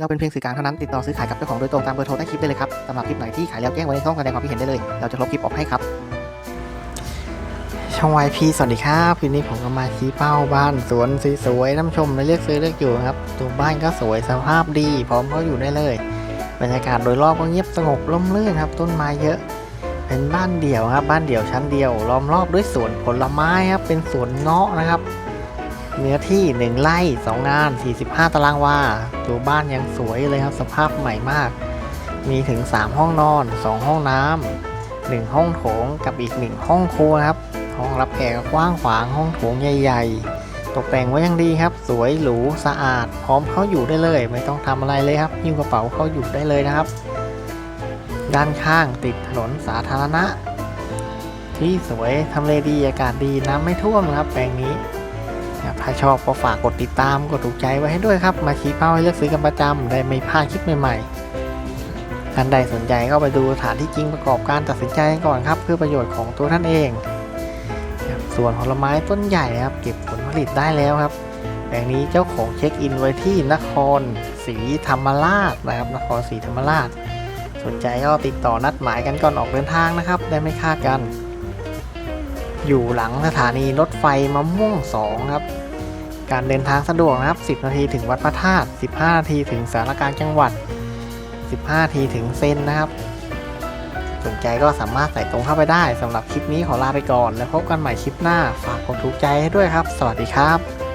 เราเป็นเพียงสื่อกลางเท่านั้นติดต่อซื้อขายกับเจ้าของโดยตรงตามเบอร์โทรใต้คลิปได้เลยครับสำหรับคลิปไหนที่ขายแล้วแจ้งไว้ในช่องแสดงความคิดเห็นได้เลย เราจะลบคลิปออกให้ครับ ช่องวายพีสวัสดีครับคืนนี้ผมก็มาชี้เป้าบ้านสวนสวยๆนผู้ชมและเลือกซื้อเลือกอยู่ครับตัวบ้านก็สวยสภาพดี พร้อมเข้าอยู่ได้เลย บรรยากาศโดยรอบก็เงียบสงบร่มรื่นครับต้นไม้เยอะ เป็นบ้านเดี่ยวครับบ้านเดี่ยวชั้นเดียวล้อมรอบด้วยสวนผลไม้ครับเป็นสวนเงาะนะครับ เนื้อที่ 1ไร่2งาน 45 ตารางวาตัวบ้านยังสวยเลยครับ สภาพใหม่มาก มีถึง 3 ห้องนอน 2 ห้องน้ำ 1 ห้องโถงกับอีก 1 ห้องครัวครับ ห้องรับแขกกว้างขวางห้องโถงใหญ่ ๆ ตกแต่งไว้ย่างดีครับ สวยหรูสะอาด พร้อมเข้าอยู่ได้เลย ไม่ต้องทำอะไรเลยครับยิ้มกระเป๋าเข้าอยู่ได้เลยนะครับ ด้านข้างติดถนนสาธารณะ ที่สวยทำเลดีอากาศดีน้ำไม่ท่วมครับแปลงนี้ ถ้าชอบก็ฝากกดติดตามกดถูกใจไว้ให้ด้วยครับ มาชี้เป้าให้เลือกซื้อกันประจำได้ไม่พลาดคลิปใหม่ๆท่านใดสนใจก็ไปดูสถานที่จริงประกอบการตัดสินใจก่อนครับ เพื่อประโยชน์ของตัวท่านเองส่วนผลไม้ต้นใหญ่ครับ เก็บผลผลิตได้แล้วครับแปลงนี้เจ้าของเช็คอินไว้ที่นครศรีธรรมราชนะครับ นครศรีธรรมราช สนใจก็ติดต่อนัดหมายกันก่อนออกเดินทางนะครับ ได้ไม่คลาดกัน อยู่หลังสถานีรถไฟมะม่วง2ครับ การเดินทางสะดวกนะครับ 10 นาทีถึงวัดพระธาตุ 15 นาทีถึงสารการจังหวัด 15 นาทีถึงเซนนะครับ สนใจก็สามารถใส่ตรงเข้าไปได้สำหรับคลิปนี้ขอลาไปก่อน แล้วพบกันใหม่คลิปหน้า ฝากกดถูกใจให้ด้วยครับ สวัสดีครับ